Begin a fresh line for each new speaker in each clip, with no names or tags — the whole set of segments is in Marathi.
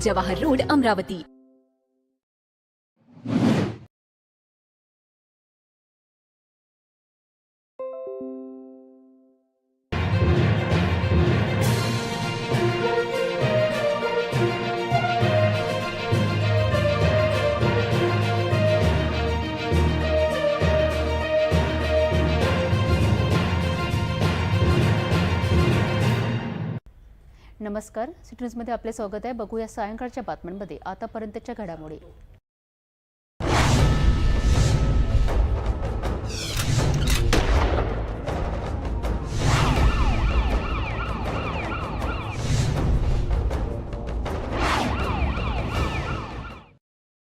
जवाहर रोड अमरावती.
नमस्कार. सिटी न्यूजमध्ये आपले स्वागत आहे. बघूया सायंकाळच्या बातम्यांमध्ये. आतापर्यंतच्या घडामोडी.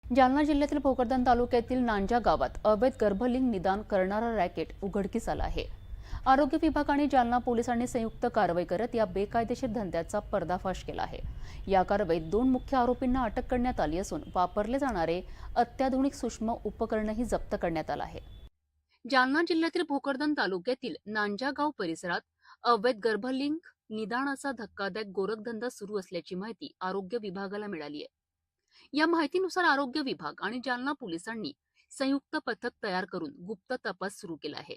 जालना जिल्ह्यातील भोकरदन तालुक्यातील नांजा गावात अवैध गर्भलिंग निदान करणारा रॅकेट उघडकीस आला आहे. आरोग्य विभाग आणि जालना पोलिसांनी संयुक्त कारवाई करत या बेकायदेशीर धंद्याचा पर्दाफाश केला आहे. या कारवाईत दोन मुख्य आरोपींना अटक करण्यात आली असून वापरले जाणारे अत्याधुनिक सूक्ष्म उपकरणही जप्त करण्यात आलं आहे. जालना जिल्ह्यातील भोकरदन तालुक्यातील नांजागाव परिसरात अवैध गर्भलिंग निदानाचा धक्कादायक गोरखधंदा सुरू असल्याची माहिती आरोग्य विभागाला मिळाली आहे. या माहितीनुसार आरोग्य विभाग आणि जालना पोलिसांनी संयुक्त पथक तयार करून गुप्त तपास सुरू केला आहे.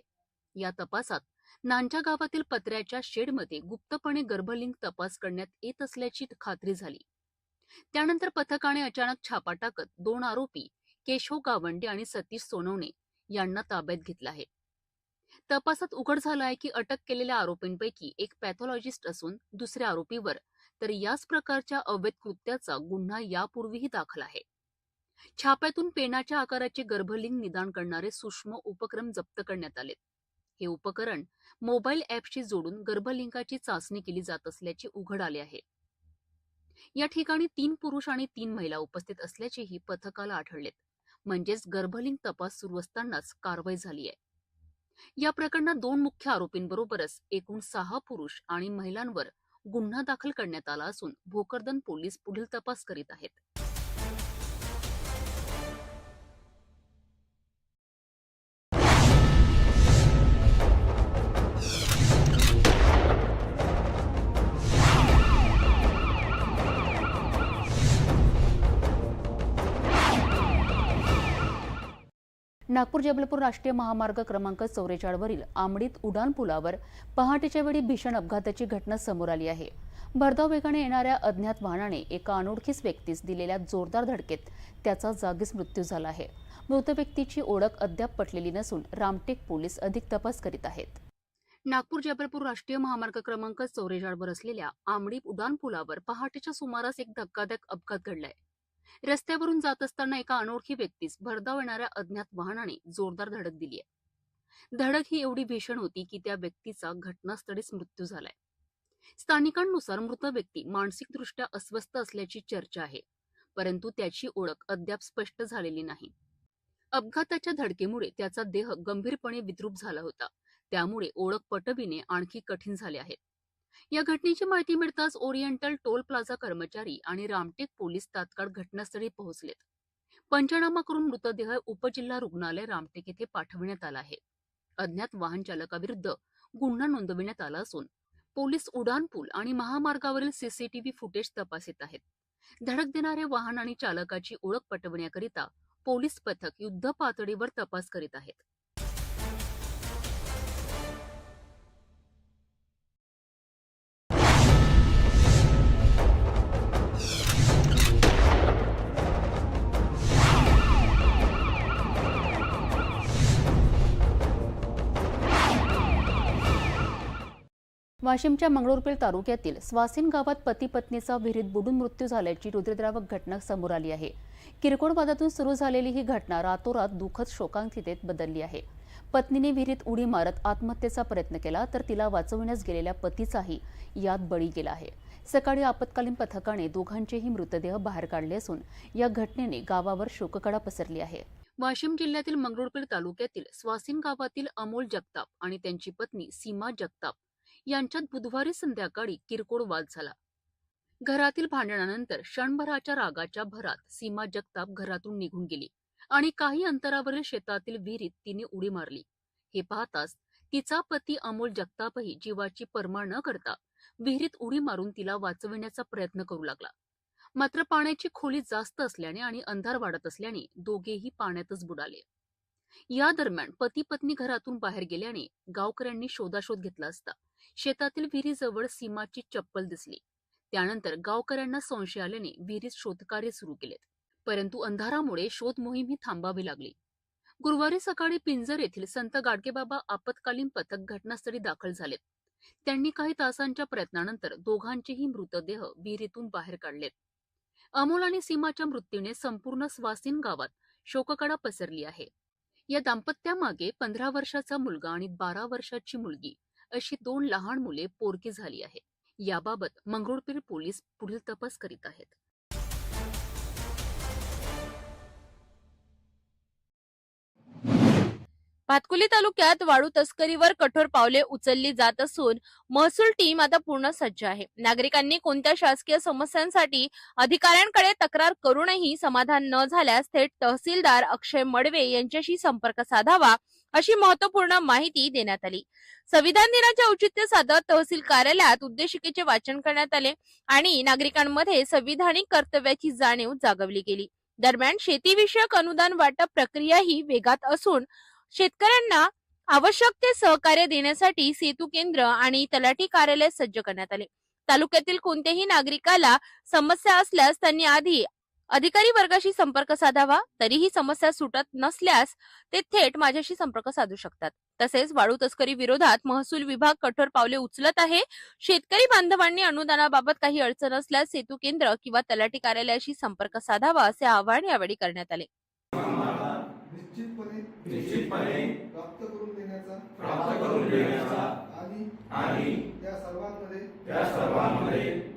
या तपासात नांच्या गावातील पत्र्याच्या शेडमध्ये गुप्तपणे गर्भलिंग तपास करण्यात येत असल्याची खात्री झाली. त्यानंतर पथकाने अचानक छापा टाकत दोन आरोपी केशव गावंडे आणि सतीश सोनवणे यांना ताब्यात घेतलं आहे. तपासात उघड झालं आहे की अटक केलेल्या आरोपींपैकी एक पॅथॉलॉजिस्ट असून दुसऱ्या आरोपीवर तर याच प्रकारच्या अवैध कृत्याचा गुन्हा यापूर्वीही दाखल आहे. छाप्यातून पेनाच्या आकाराचे गर्भलिंग निदान करणारे सूक्ष्म उपक्रम जप्त करण्यात आले हे उपकरण मोबाईल ऍपशी जोडून गर्भलिंगाची चाचणी केली जात असल्याचे उघड आले आहे. या ठिकाणी तीन पुरुष आणि तीन महिला उपस्थित असल्याचेही पथकाला आढळलेत. म्हणजेच गर्भलिंग तपास सुरू असतानाच कारवाई झाली आहे. या प्रकरणात दोन मुख्य आरोपींबरोबरच एकूण सहा पुरुष आणि महिलांवर गुन्हा दाखल करण्यात आला असून भोकरदन पोलीस पुढील तपास करीत आहेत. नागपूर जबलपूर राष्ट्रीय महामार्ग क्रमांक चौवेचाळवरील आमडीत उडान पुलावर पहाटेच्या वेळी भीषण अपघाताची घटना समोर आली आहे. भरधाव वेगाने येणाऱ्या अज्ञात वाहनाने एका अनोळखीच व्यक्तीस दिलेल्या जोरदार धडकेत त्याचा जागीच मृत्यू झाला आहे. मृत व्यक्तीची ओळख अद्याप पटलेली नसून रामटेक पोलीस अधिक तपास करीत आहेत. नागपूर जबलपूर राष्ट्रीय महामार्ग क्रमांक चौवेचाळवर असलेल्या आमडी उडान पुलावर पहाटेच्या सुमारास एक धक्कादायक अपघात घडलाय. रस्त्यावरून जात असताना एका अनोळखी व्यक्तीस भरधाव येणाऱ्या अज्ञात वाहनाने जोरदार धडक दिली आहे. धडक ही एवढी भीषण होती की त्या व्यक्तीचा घटनास्थळीच मृत्यू झालाय. स्थानिकांनुसार मृत व्यक्ती मानसिकदृष्ट्या अस्वस्थ असल्याची चर्चा आहे परंतु त्याची ओळख अद्याप स्पष्ट झालेली नाही. अपघाताच्या धडकेमुळे त्याचा देह गंभीरपणे विद्रूप झाला होता. त्यामुळे ओळख पटविणे आणखी कठीण झाले आहेत. या घटनेची माहिती मिळताच ओरिएंटल टोल प्लाझा कर्मचारी आणि रामटेक पोलीस तात्काळ घटनास्थळी पोहोचलेत. पंचनामा करून मृतदेह उपजिल्हा रुग्णालय रामटेक येथे पाठविण्यात आला आहे. अज्ञात वाहन चालकाविरुद्ध गुन्हा नोंदविण्यात आला असून पोलीस उड्डाणपूल आणि महामार्गावरील सीसीटीव्ही फुटेज तपासित आहेत. धडक देणारे वाहन आणि चालकाची ओळख पटवण्याकरिता पोलीस पथक युद्ध पातळीवर तपास करीत आहेत. वाशिमच्या मंगळूरपेठ तालुक्यातील स्वासिन गावात पती पत्नीचा विहिरीत बुडून मृत्यू झाल्याची हृदयद्रावक घटना समोर आली आहे. किरकोळ वादातून सुरू झालेली ही घटना रातोरात दुःखद शोकांतितेत बदलली आहे. पत्नीने विहिरीत उडी मारत आत्महत्येचा प्रयत्न केला तर तिला वाचविण्यास गेलेल्या पतीचाही यात बळी गेला आहे. सकाळी आपत्कालीन पथकाने दोघांचेही मृतदेह बाहेर काढले असून या घटनेने गावावर शोककडा पसरली आहे. वाशिम जिल्ह्यातील मंगरुळपीर तालुक्यातील स्वासिन गावातील अमोल जगताप आणि त्यांची पत्नी सीमा जगताप यांच्यात बुधवारी संध्याकाळी किरकोळ वाद झाला. घरातील भांडणानंतर क्षणभराच्या रागाच्या भरात सीमा जगताप घरातून निघून गेली आणि काही अंतरावरील शेतातील विहिरीत तिने उडी मारली. हे पाहताच तिचा पती अमोल जगतापही जीवाची पर्मा न करता विहिरीत उडी मारून तिला वाचविण्याचा प्रयत्न करू लागला. मात्र पाण्याची खोली जास्त असल्याने आणि अंधार वाढत असल्याने दोघेही पाण्यातच बुडाले. या दरम्यान पती पत्नी घरातून बाहेर गेल्याने गावकऱ्यांनी शोधाशोध घेतला असता. शेतातील विहिरीजवळ सीमाची चप्पल दिसली. त्यानंतर गावकऱ्यांना संशय आल्याने विहिरीत शोधकार्य सुरू केलेत. परंतु अंधारामुळे शोध मोहीम ही थांबावी लागली. गुरुवारी सकाळी पिंजर येथील संत गाडगेबाबा आपत्कालीन पथक घटनास्थळी दाखल झालेत. त्यांनी काही तासांच्या प्रयत्नानंतर दोघांचेही मृतदेह विहिरीतून बाहेर काढलेत. अमोल आणि सीमाच्या मृत्यूने संपूर्ण स्वासीन गावात शोककडा पसरली आहे. या दाम्पत्यामागे पंधरा वर्षाचा मुलगा आणि बारा वर्षाची मुलगी. अशी दोन लहान मुले पोरकी झाली आहेत. याबाबत मंगरुळपीर पोलीस पुढील तपास करीत आहेत.
भातकुली तालुक्यात वाळू तस्करीवर कठोर पावले उचलली जात असून महसूल टीम आता पूर्ण सज्ज आहे. नागरिकांनी कोणत्या शासकीय समस्यांसाठी अधिकाऱ्यांकडे तक्रार करूनही समाधान न झाल्यास थेट तहसीलदार अक्षय मडवे यांच्याशी संपर्क साधावा अशी महत्त्वपूर्ण माहिती देण्यात आली. संविधान दिनाचे औचित्य साधत तहसील कार्यालयात उद्देशिकेचे वाचन करण्यात आले आणि नागरिकांमध्ये संविधानिक कर्तव्याची जाणीव जागवली गेली. दरम्यान शेतीविषयक अनुदान वाटप प्रक्रिया ही वेगात असून शेतकऱ्यांना आवश्यक ते सहकार्य देण्यासाठी सेतू केंद्र आणि तलाठी कार्यालय सज्ज करण्यात आले. तालुक्यातील कोणत्याही नागरिकाला समस्या असल्यास त्यांनी आधी अधिकारी वर्गाशी संपर्क साधावा तरीही समस्या सुटत नसल्यास ते थेट माझ्याशी संपर्क साधू शकतात. तसेच वाळू तस्करी विरोधात महसूल विभाग कठोर पावले उचलत आहे. शेतकरी बांधवांनी अनुदानाबाबत काही अडचण असल्यास सेतू केंद्र किंवा तलाठी कार्यालयाशी संपर्क साधावा असे आवाहन यावेळी करण्यात आले.
निश्चितपणे
निश्चितपणे
प्राप्त करून देण्याचा
प्राप्त करून देण्याचा
आणि
आणि
त्या सर्वांमध्ये
त्या सर्वांमध्ये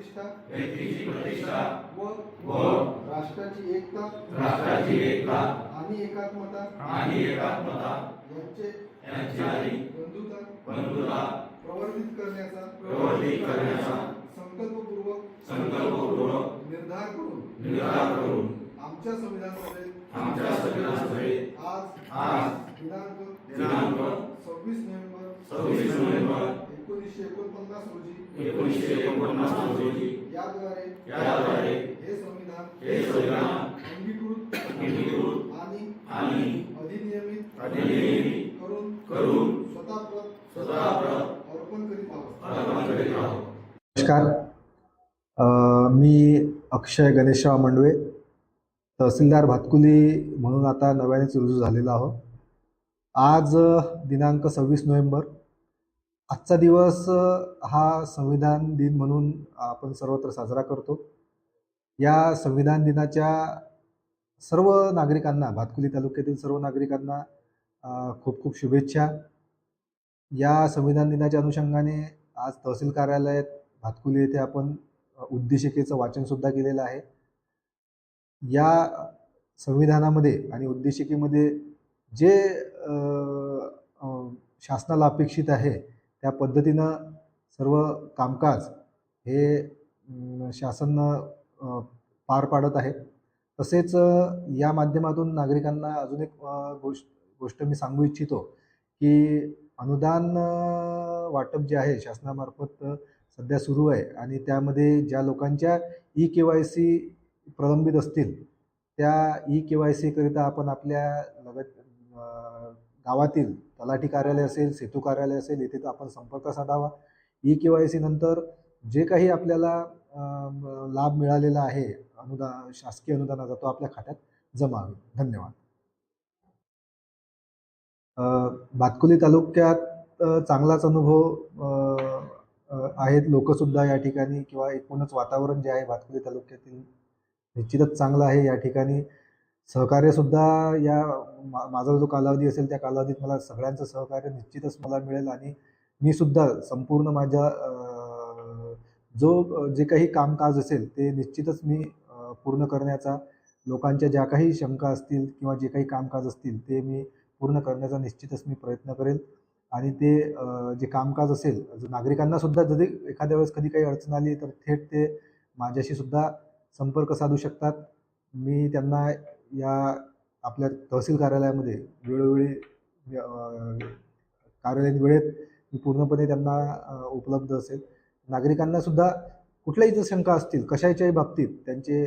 प्रतिष्ठा
व्यक्तीची प्रतिष्ठा
व
व
राष्ट्राची एकता
राष्ट्राची एकता
आणि एकात्मता
आणि एकात्मता
यांचे
यांची
बंधुता
बंधुता
प्रवर्धित करण्याचा
प्रवर्धित करण्याचा
संकल्पपूर्वक
संकल्पपूर्वक
निर्धार करून
निर्धार करून
आमच्या संविधानामध्ये
आमच्या संविधानामध्ये
आज
आज
दिनांक
दिनांक
सव्वीस नोव्हेंबर
सव्वीस नोव्हेंबर
एकोणीसशे एकोणपन्नास रोजी.
एकोणीसशे एकोणपन्नास रोजी.
याद्वारे
याद्वारे
हे संविधान
हे संविधान
अंगीकृत
अंगीकृत
आणि
आणि
अधिनियमित
अधिनियमित
करून
करून
स्वतः
स्वतः
अर्पण करीत आहोत.
अर्पण करीत आहोत.
नमस्कार. अ, मी अक्षय गणेशराव मंडवे तहसीलदार भातकुली म्हणून आता नव्यानेच रुजू झालेलो आहोत. आज दिनांक सव्वीस नोव्हेंबर आजचा दिवस हा संविधान दिन म्हणून आपण सर्वत्र साजरा करतो. या संविधान दिनाच्या सर्व नागरिकांना भातकुली तालुक्यातील सर्व नागरिकांना खूप खूप शुभेच्छा. या संविधान दिनाच्या अनुषंगाने आज तहसील कार्यालयात भातकुली येथे आपण उद्देशिकेचं वाचनसुद्धा केलेलं आहे. या संविधानामध्ये आणि उद्देशिकेमध्ये जे शासनाला अपेक्षित आहे त्या पद्धतीनं सर्व कामकाज हे शासन पार पाडत आहे. तसेच या माध्यमातून नागरिकांना अजून एक गोष्ट गोष्ट मी सांगू इच्छितो की अनुदान वाटप जे आहे शासनामार्फत सध्या सुरू आहे आणि त्यामध्ये ज्या लोकांच्या ई के वाय सी प्रलंबित असतील त्या ई के वाय सीकरिता आपण आपल्या गावातील तलाठी कार्यालय असेल सेतू कार्यालय असेल येथे आपण संपर्क साधावा. ई के वाय सी नंतर जे काही आपल्याला लाभ मिळालेला आहे अनुदान शासकीय अनुदानाचा तो आपल्या खात्यात जमा होईल धन्यवाद. भातकुली तालुक्यात चांगलाच अनुभव आहेत. लोकसुद्धा या ठिकाणी किंवा एकूणच वातावरण जे आहे भातकुली तालुक्यातील निश्चितच चांगलं आहे या ठिकाणी. सहकार्यसुद्धा या मा माझा जो कालावधी असेल त्या कालावधीत मला सगळ्यांचं सहकार्य निश्चितच मला मिळेल आणि मी सुद्धा संपूर्ण माझ्या जो जे काही कामकाज असेल ते निश्चितच मी पूर्ण करण्याचा लोकांच्या ज्या काही शंका असतील किंवा जे काही कामकाज असतील ते मी पूर्ण करण्याचा निश्चितच मी प्रयत्न करेल. आणि ते जे कामकाज असेल नागरिकांना सुद्धा जरी एखाद्या वेळेस कधी काही अडचण आली तर थेट ते माझ्याशी सुद्धा संपर्क साधू शकतात. मी त्यांना या आपल्या तहसील कार्यालयामध्ये वेळोवेळी कार्यालयीन वेळेत पूर्णपणे त्यांना उपलब्ध असेल. नागरिकांना सुद्धा कुठल्याही जर शंका असतील कशाच्याही बाबतीत त्यांचे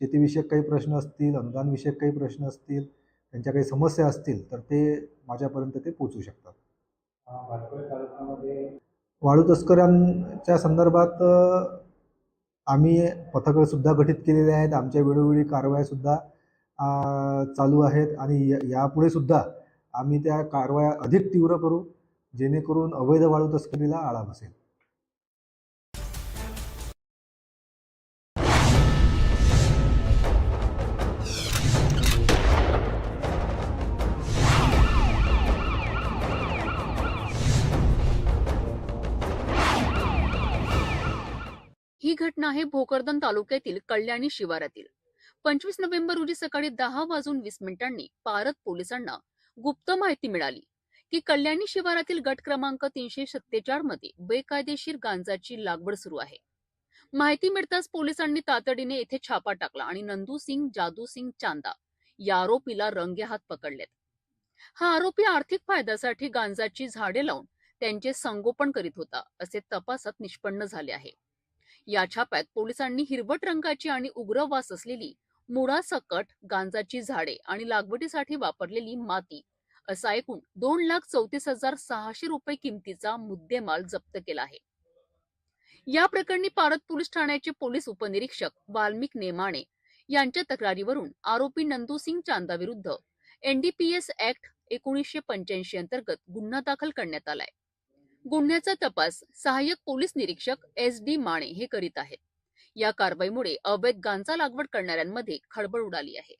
शेतीविषयक काही प्रश्न असतील अनुदानविषयक काही प्रश्न असतील त्यांच्या काही समस्या असतील तर ते माझ्यापर्यंत ते पोचू शकतात. वाळू तस्करांच्या संदर्भात आम्ही पथकं सुद्धा गठीत केलेले आहेत. आमच्या वेळोवेळी कारवाया सुद्धा अ, चालू आहेत आणि यापुढे सुद्धा आम्ही त्या कारवाया अधिक तीव्र करू जेणेकरून अवैध वाळू तस्करीला आळा बसेल.
ही घटना आहे भोकरदन तालुक्यातील कल्याणी शिवारातील. पंचवीस नोव्हेंबर रोजी सकाळी दहा वाजून वीस मिनिटांनी पारत पोलिसांना गुप्त माहिती मिळाली की कल्याणी शिवारातील गट क्रमांक तीनशे सत्तेचाळमध्ये बेकायदेशीर गांजाची लागवड सुरू आहे. माहिती मिळताच पोलिसांनी तातडीने येथे छापा टाकला आणि नंदू सिंग जादू सिंग चांदा या आरोपीला रंगेहात पकडलेत. हा आरोपी आर्थिक फायद्यासाठी गांजाची झाडे लावून त्यांचे संगोपन करीत होता असे तपासात निष्पन्न झाले आहे. या छाप्यात पोलिसांनी हिरवट रंगाची आणि उग्र वास असलेली मुळासकट गांजाची झाडे आणि लागवडीसाठी वापरलेली माती असा एकूण दोन लाख चौतीस हजार सहाशे रुपये किमतीचा मुद्देमाल जप्त केला आहे. या प्रकरणी पारत पोलीस ठाण्याचे पोलीस उपनिरीक्षक वाल्मिक नेमाणे यांच्या तक्रारीवरून आरोपी नंदूसिंग चांदा विरुद्ध एनडीपीएस ऍक्ट एकोणीसशे पंच्याऐंशी अंतर्गत गुन्हा दाखल करण्यात आलाय. गुन्ह्याचा तपास सहाय्यक पोलीस निरीक्षक एस डी माने हे करीत आहेत. या कारवाईमुळे अवैध गांजा लागवड करणाऱ्यांमध्ये खळबळ उडाली आहे.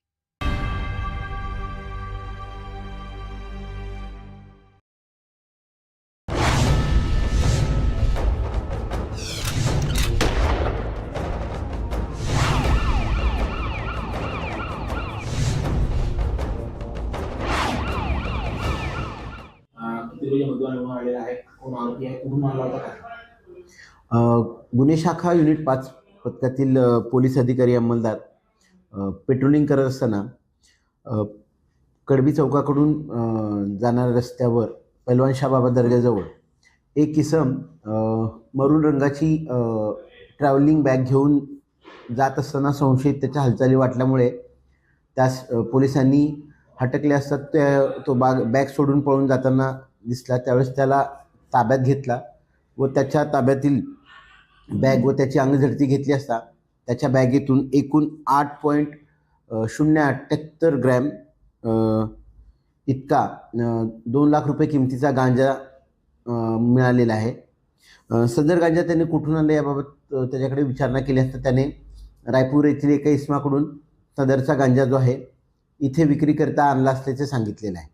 गुन्हे शाखा युनिट पाच. पथकातील पोलीस अधिकारी अंमलदार पेट्रोलिंग करत असताना कडबी चौकाकडून जाणाऱ्या रस्त्यावर पैलवान शाबाबा दर्ग्याजवळ एक किसम मरून रंगाची ट्रॅव्हलिंग बॅग घेऊन जात असताना संशयित त्याच्या हालचाली वाटल्यामुळे त्यास पोलिसांनी हटकले असतात त्या तो बाग बॅग सोडून पळून जाताना दिसला. त्यावेळेस त्याला ताब्यात घेतला व त्याच्या ताब्यातील बॅग व त्याची अंगझडती घेतली असता त्याच्या बॅगेतून एकूण आठ पॉईंट शून्य अठ्ठ्याहत्तर ग्रॅम इतका दोन लाख रुपये किमतीचा गांजा मिळालेला आहे. सदर गांजा त्याने कुठून आणला याबाबत त्याच्याकडे विचारणा केली असता त्याने रायपूर येथील एका इसमाकडून सदरचा गांजा जो आहे इथे विक्रीकरता आणला असल्याचे सांगितलेलं आहे.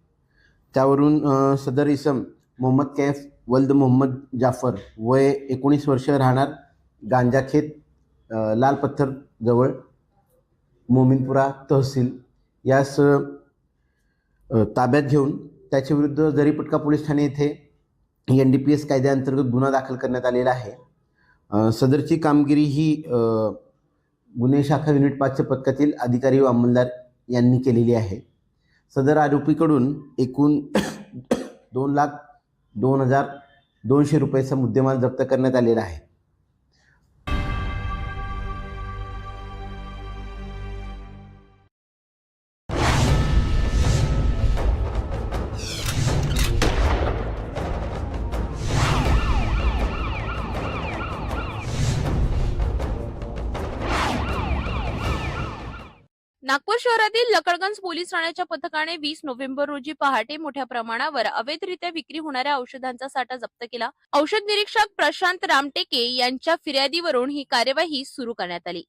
त्यावरून सदर इसम मोहम्मद कैफ वल्द मोहम्मद जाफर वय एकोणीस वर्ष राहणार गांजाखेत अ, लाल पत्थर जवळ मोमिनपुरा तहसील यास ताब्यात घेऊन त्याच्याविरुद्ध जरीपटका पोलीस ठाणे येथे एन डी पी एस कायद्याअंतर्गत गुन्हा दाखल करण्यात आलेला आहे. सदरची कामगिरी ही गुन्हे शाखा युनिट पाचच्या पथकातील अधिकारी व अंमलदार यांनी केलेली आहे. सदर आरोपीकडून एकूण दोन लाख दोन हजार दोनशे रुपयाचा मुद्देमाल जप्त करण्यात आलेला आहे.
शहरातील लकडगंज पोलीस ठाण्याच्या पथकाने वीस नोव्हेंबर रोजी पहाटे मोठ्या प्रमाणावर अवैधरित्या विक्री होणाऱ्या औषधांचा साठा जप्त केला. औषध निरीक्षक प्रशांत रामटेके यांच्या फिर्यादीवरून ही कार्यवाही सुरू करण्यात आली.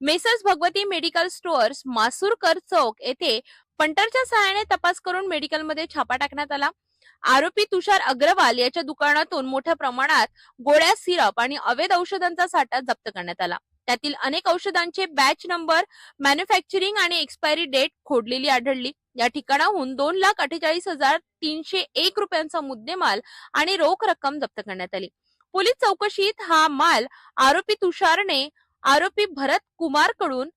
Messrs Bhagwati medical stores Masurkar Chowk येथे पंटरच्या सहाय्याने तपास करून मेडिकलमध्ये छापा टाकण्यात आला. आरोपी तुषार अग्रवाल याच्या दुकानातून मोठ्या प्रमाणात गोळ्या सिरप आणि अवैध औषधांचा साठा जप्त करण्यात आला. त्यातील अनेक औषधांचे बॅच नंबर मॅन्युफॅक्चरिंग आणि एक्सपायरी डेट खोडलेली आढळली. या ठिकाणाहून दोन लाख अठ्ठेचाळीस हजार तीनशे एक रुपयांचा मुद्देमाल आणि रोख रक्कम जप्त करण्यात आली. पोलीस चौकशीत हा माल आरोपी तुषारने आरोपी भरत कुमारकडून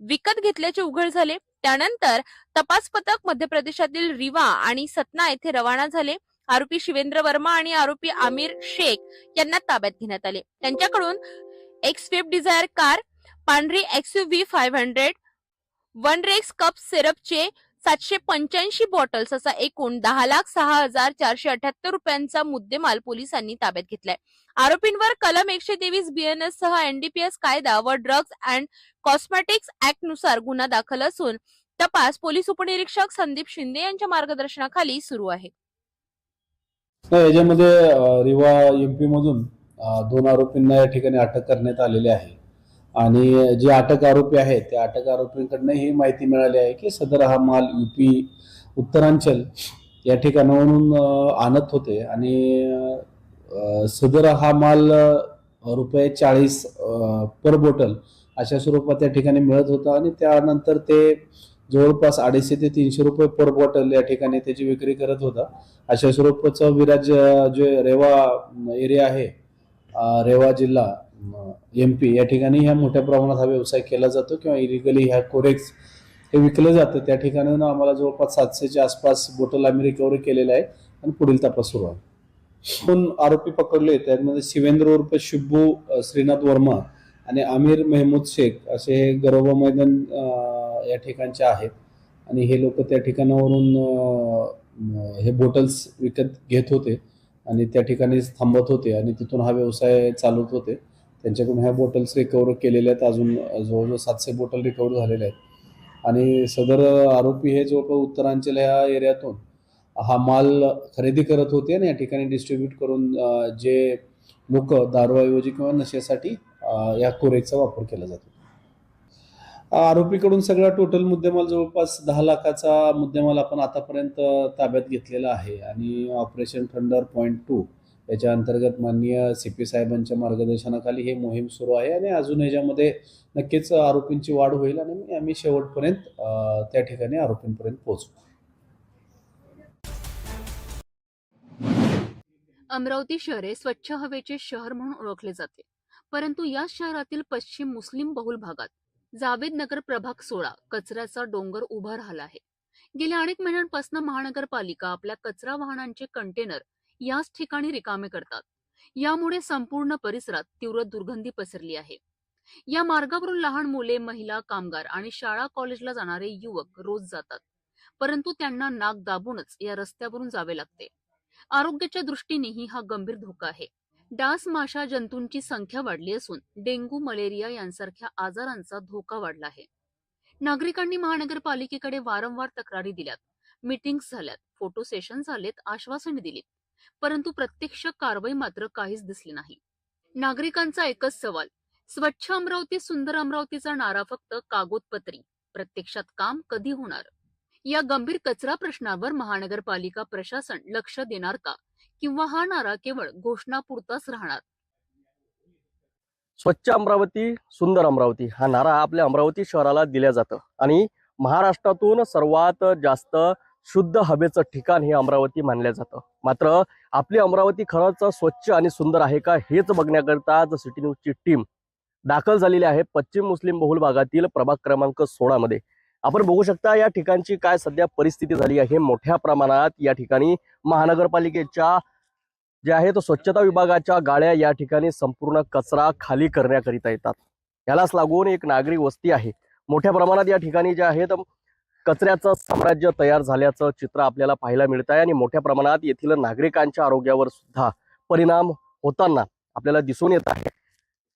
विकत घेतल्याचे उघड झाले. त्यानंतर तपास पथक मध्य प्रदेशातील रिवा आणि सतना येथे रवाना झाले. आरोपी शिवेंद्र वर्मा आणि आरोपी आमिर शेख यांना ताब्यात घेण्यात आले. त्यांच्याकडून एक स्विफ्ट डिझायर कार पांढरी XUV five hundred one rex cough सिरपचे सातशे पंच्याऐंशी बॉटल्स असा एकूण दहा लाख सहा हजार चारशे अठ्याहत्तर रुपयांचा मुद्देमाल पोलिसांनी ताब्यात घेतलाय. आरोपींवर कलम एकशे तेवीस बीएनएस सह एनडीपीएस कायदा व ड्रग्ज अँड कॉस्मेटिक्स ऍक्टनुसार गुन्हा दाखल असून तपास पोलीस उपनिरीक्षक संदीप शिंदे यांच्या मार्गदर्शनाखाली सुरू आहे.
याच्यामध्ये रिवा एमपी मधून दोन आरोपींना या ठिकाणी अटक करण्यात आलेली आहे. आणि जे अटक आरोपी आहेत त्या अटक आरोपींकडनं ही माहिती मिळाली आहे की सदर हा माल युपी उत्तरांचल या ठिकाणावरून आणत होते. आणि सदर हा माल रुपये चाळीस पर बॉटल अशा स्वरूपात त्या ठिकाणी मिळत होता. आणि त्यानंतर ते जवळपास अडीचशे ते तीनशे रुपये पर बॉटल या ठिकाणी त्याची विक्री करत होता. अशा स्वरूपाचं विराज जे रेवा एरिया आहे रेवा जिल्हा एम पी या ठिकाणी ह्या मोठ्या प्रमाणात हा व्यवसाय केला जातो किंवा इलिगली ह्या कोरेक्स हे विकलं जातं त्या ठिकाणी आम्हाला जवळपास सातशेच्या आसपास बोटल आम्ही रिकव्हरी आहे आणि पुढील तपास सुरू आहे. दोन आरोपी पकडले त्यामध्ये शिवेंद्र उर्फ शिब्बू श्रीनाथ वर्मा आणि आमिर मेहमूद शेख असे हे गरोबा मैदान या ठिकाणचे आहेत. आणि हे लोक त्या ठिकाणावरून हे बोटल्स विकत घेत होते. आणि त्या ठिकाणी थांबत होते आणि तिथून हा व्यवसाय चालवत होते. त्यांच्याकडून ह्या बॉटल्स रिकवर केलेल्या आहेत. अजून जवळजवळ सातशे बॉटल रिकवर झालेल्या आहेत. आणि सदर आरोपी हे जवळपास उत्तरांचल ह्या एरियातून हा माल खरेदी करत होते आणि या ठिकाणी डिस्ट्रीब्यूट करून जे लोक दारूऐवजी किंवा नशेसाठी या कोरेकचा वापर केला जातो आरोपीकडून सगळा टोटल मुद्देमाल जवळपास दहा लाखाचा मुद्देमाल आपण आतापर्यंत ताब्यात घेतलेला आहे. आणि ऑपरेशन थंडर पॉईंट टू याच्या अंतर्गत माननीय सी पी साहेबांच्या मार्गदर्शनाखाली हे मोहीम सुरू आहे आणि अजून याच्यामध्ये नक्कीच आरोपींची वाढ होईल आणि आम्ही शेवटपर्यंत त्या ठिकाणी आरोपींपर्यंत पोहोचू.
अमरावती शहर हे स्वच्छ हवेचे शहर म्हणून ओळखले जाते. परंतु या शहरातील पश्चिम मुस्लिम बहुल भागात जावेद नगर प्रभाग सोळा कचऱ्याचा डोंगर उभा राहिला आहे. गेल्या अनेक महिन्यांपासून महानगरपालिका आपल्या कचरा वाहनांचे कंटेनर याच ठिकाणी रिकामे करतात. यामुळे संपूर्ण परिसरात तीव्र दुर्गंधी पसरली आहे. या मार्गावरून लहान मुले महिला कामगार आणि शाळा कॉलेजला जाणारे युवक रोज जातात. परंतु त्यांना नाक दाबूनच या रस्त्यावरून जावे लागते. आरोग्याच्या दृष्टीनेही हा गंभीर धोका आहे. डास माशा जंतूंची संख्या वाढली असून डेंग्यू मलेरिया यांसारख्या आजारांचा धोका वाढला आहे. नागरिकांनी महानगरपालिकेकडे वारंवार तक्रारी दिल्यात. मीटिंग्स झाल्यात. फोटो सेशन झालेत आश्वासने दिली परंतु प्रत्यक्ष कारवाई मात्र काहीच दिसली नाही. नागरिकांचा एकच सवाल स्वच्छ अमरावती सुंदर अमरावतीचा नारा फक्त कागदपत्री. प्रत्यक्षात काम कधी होणार? या गंभीर कचरा प्रश्नावर महानगरपालिका प्रशासन लक्ष देणार का? किंवा हा नारा केवळ घोषणापुरताच राहणार?
स्वच्छ अमरावती सुंदर अमरावती. हा नारा आपल्या अमरावती शहराला दिला जातं. आणि महाराष्ट्रातून सर्वात जास्त शुद्ध हवेचं ठिकाण हे अमरावती मानलं जातं. मात्र आपली अमरावती खरंच स्वच्छ आणि सुंदर आहे का हेच बघण्याकरता आज सिटी न्यूजची टीम दाखल झालेली आहे पश्चिम मुस्लिम बहुल भागातील प्रभाग क्रमांक सोळा मध्ये. आपण बघू शकता या ठिकाणची काय सध्या परिस्थिती झाली आहे. मोठ्या प्रमाणात या ठिकाणी महानगरपालिकेच्या जे आहे तो स्वच्छता विभागाच्या गाड्या या ठिकाणी संपूर्ण कचरा खाली करण्याकरिता येतात. यालाच लागून एक नागरी वस्ती आहे. मोठ्या प्रमाणात या ठिकाणी जे आहेत कचऱ्याचं साम्राज्य तयार झाल्याचं चित्र आपल्याला पाहायला मिळत आहे. आणि मोठ्या प्रमाणात येथील नागरिकांच्या आरोग्यावर सुद्धा परिणाम होताना आपल्याला दिसून येत आहे.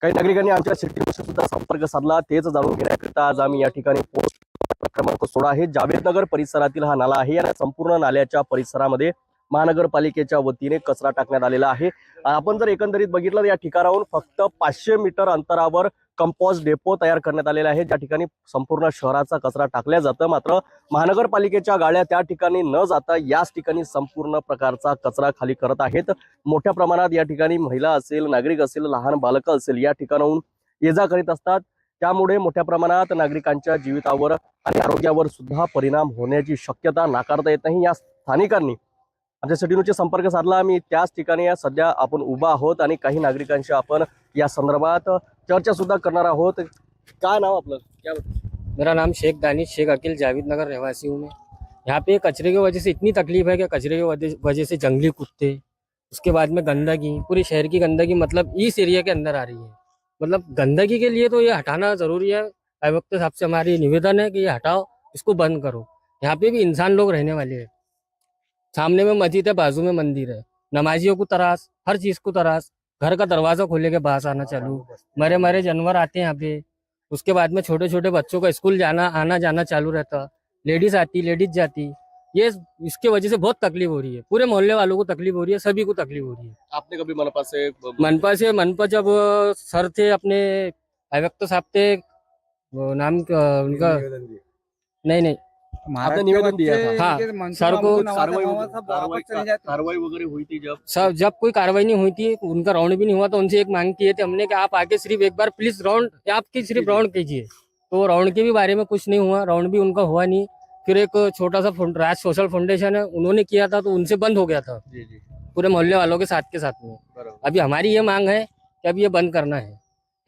काही नागरिकांनी आमच्या सिटीशी सुद्धा संपर्क साधला. तेच जाणून घेण्याकरिता आज आम्ही या ठिकाणी पोस्ट क्रमांक सोळा आहे. जावेदनगर परिसरातील हा नाला आहे. या संपूर्ण नाल्याच्या परिसरामध्ये महानगरपालिकेच्या वतीने कचरा टाकण्यात आलेला आहे. आपण जर एकंदरीत बघितलं तर या ठिकाणाहून फक्त पाचशे मीटर अंतरावर कंपोस्ट डेपो तयार करण्यात आलेला आहे. ज्या ठिकाणी संपूर्ण शहराचा कचरा टाकल्या जातं. मात्र महानगरपालिकेच्या गाड्या त्या ठिकाणी न जाता याच ठिकाणी संपूर्ण प्रकारचा कचरा खाली करत आहेत. मोठ्या प्रमाणात या ठिकाणी महिला असेल नागरिक असेल लहान बालकं असेल या ठिकाणाहून ये जा करीत असतात. त्यामुळे मोठ्या प्रमाणात नागरिकांच्या जीवितावर आणि आरोग्यावर सुद्धा परिणाम होण्याची शक्यता नाकारता येत नाही. या स्थानिकांनी आमच्यासाठी संपर्क साधला. आम्ही त्याच ठिकाणी सध्या आपण उभा आहोत आणि काही नागरिकांशी आपण या संदर्भात चर्चा सुद्धा करणार आहोत. काय नाव आपलं? क्या
मेरा नाम शेख दानिश शेख अकील जावेद नगर रहवासी हूँ मैं। यहाँ पे कचरे की वजह से इतनी तकलीफ है कि कचरे की वजह- से जंगली कुत्ते उसके बाद में गंदगी पूरे शहर की गंदगी मतलब इस एरिया के अंदर आ रही है। मतलब गंदगी के लिए तो ये हटाना ज़रूरी है। आयुक्त साहब से हमारी निवेदन है कि ये हटाओ, इसको बंद करो। यहाँ पे भी इंसान लोग रहने वाले हैं। सामने में मस्जिद है, बाजू में मंदिर है। नमाजियों को तरास, हर चीज़ को तरास। घर का दरवाज़ा खोले के बाहर आना चालू। मरे मरे जानवर आते हैं यहाँ पे। उसके बाद में छोटे छोटे बच्चों का स्कूल जाना आना जाना चालू रहता। लेडीज़ आती, लेडीज़ जाती। ये इसके वजह से बहुत तकलीफ़ हो रही है। पूरे मोहल्ले वालों को तकलीफ़ हो रही है सभी को तकलीफ़ हो रही है।
आपने कभी मनपा से
मनपा से मनपा जब सर थे अपने आयुक्त साहब थे नाम उनका नहीं नहीं।
आपने निवेदन दिया था?
हाँ सर को
कार्रवाई वगैरह हुई थी जब?
सब जब कोई कार्रवाई नहीं हुई थी उनका राउंड भी नहीं हुआ तो उनसे एक मांग की थी हमने कि आप आके सिर्फ़ एक बार प्लीज़ राउंड आपकी सिर्फ़ राउंड कीजिए। तो राउंड के भी बारे में कुछ नहीं हुआ राउंड भी उनका हुआ नहीं। फिर एक छोटा सा राज सोशल फाउंडेशन है उन्होंने किया था तो उनसे बंद हो गया था।
जी जी।
पूरे मोहल्ले वालों के साथ के साथ में। अभी हमारी ये मांग है कि अब ये बंद करना है।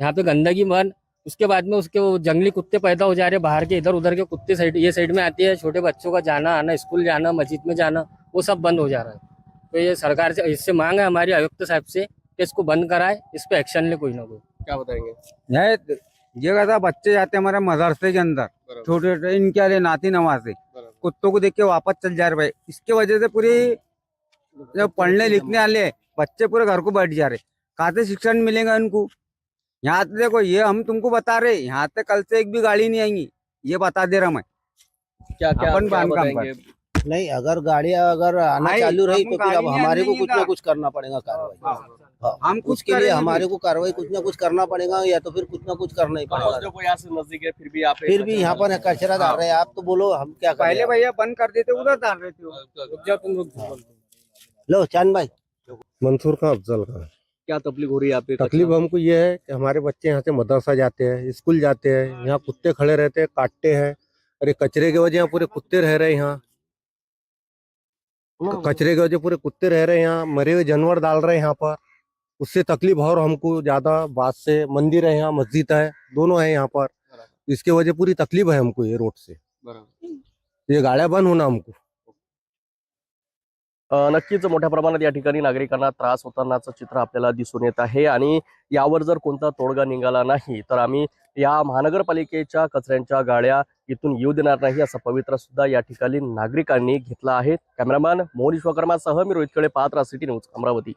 यहाँ पे गंदगी बंद उसके बाद में उसके वो जंगली कुत्ते पैदा हो जा रहे हैं बाहर के इधर उधर के कुत्ते साइड ये साइड में आते हैं छोटे बच्चों का जाना आना स्कूल जाना मस्जिद में जाना वो सब बंद हो जा रहा है। तो ये सरकार से इससे मांग है हमारी आयुक्त साहब से कि इसको बंद कराए इस पर एक्शन ले कोई ना कोई।
क्या बताएँगे?
ये कहता बच्चे जाते हैं हमारे मदरसे के अंदर। छोटे छोटे इनके लिए नाती नवासे कुत्तों को देख के वापस चल जा रहे भाई। इसके वजह से पूरी जो पढ़ने लिखने वाले बच्चे पूरे घर को बैठ जा रहे। कहाँ से शिक्षण मिलेगा इनको। यहाँ से देखो ये हम तुमको बता रहे यहाँ से कल से एक भी गाड़ी नहीं आएँगी। ये बता दे रहा मैं।
क्या क्या
अपन
नहीं अगर गाड़ियाँ अगर आना चालू रही तो फिर अब हमारे को कुछ ना कुछ करना पड़ेगा कार्रवाई। हाँ,
हम कुछ
उसके लिए हमारे को कार्रवाई कुछ ना कुछ करना पड़ेगा या तो फिर कुछ ना कुछ करना ही
हाँ,
पड़ेगा।
जो कोई यहाँ से नज़दीक है फिर भी आप
फिर भी यहाँ पर कचरा डाल रहे हैं आप तो बोलो हम क्या
पहले भैया बंद कर देते उधर डाल रहे थे
जाओ तुम लोग
लो चाँद भाई।
मंसूर खां अफजल खां
क्या तकलीफ़ हो रही है पे?
तकलीफ़ हमको ये है कि हमारे बच्चे यहाँ से मदरसा जाते हैं स्कूल जाते हैं यहाँ कुत्ते खड़े रहते हैं काटते हैं। अरे कचरे के वजह यहाँ पूरे कुत्ते रह रहे हैं यहाँ। कचरे के वजह पूरे कुत्ते रह रहे हैं यहाँ मरे हुए जानवर डाल रहे हैं यहाँ पर। उससे तकलीफ और हमको ज्यादा बात से मंदिर है यहाँ मस्जिद है दोनों है यहाँ पर। इसके वजह पूरी तकलीफ है हमको ये रोड से। ये गाड्या बंद होना हमको।
नक्कीच मोठ्या प्रमाणात या ठिकाणी नागरिकांना त्रास होतानाचं चित्र आपल्याला दिसून येत आहे आणि यावर जर कोणता तोडगा निघाला नाही तर आम्ही या महानगरपालिकेच्या कचऱ्यांच्या गाड्या इथून येऊ देणार नाही असा पवित्रा सुद्धा या ठिकाणी नागरिकांनी घेतला आहे. कॅमेरामॅन मोहन विश्वकर्मासह मी रोहित खळे पाहत सिटी न्यूज अमरावती.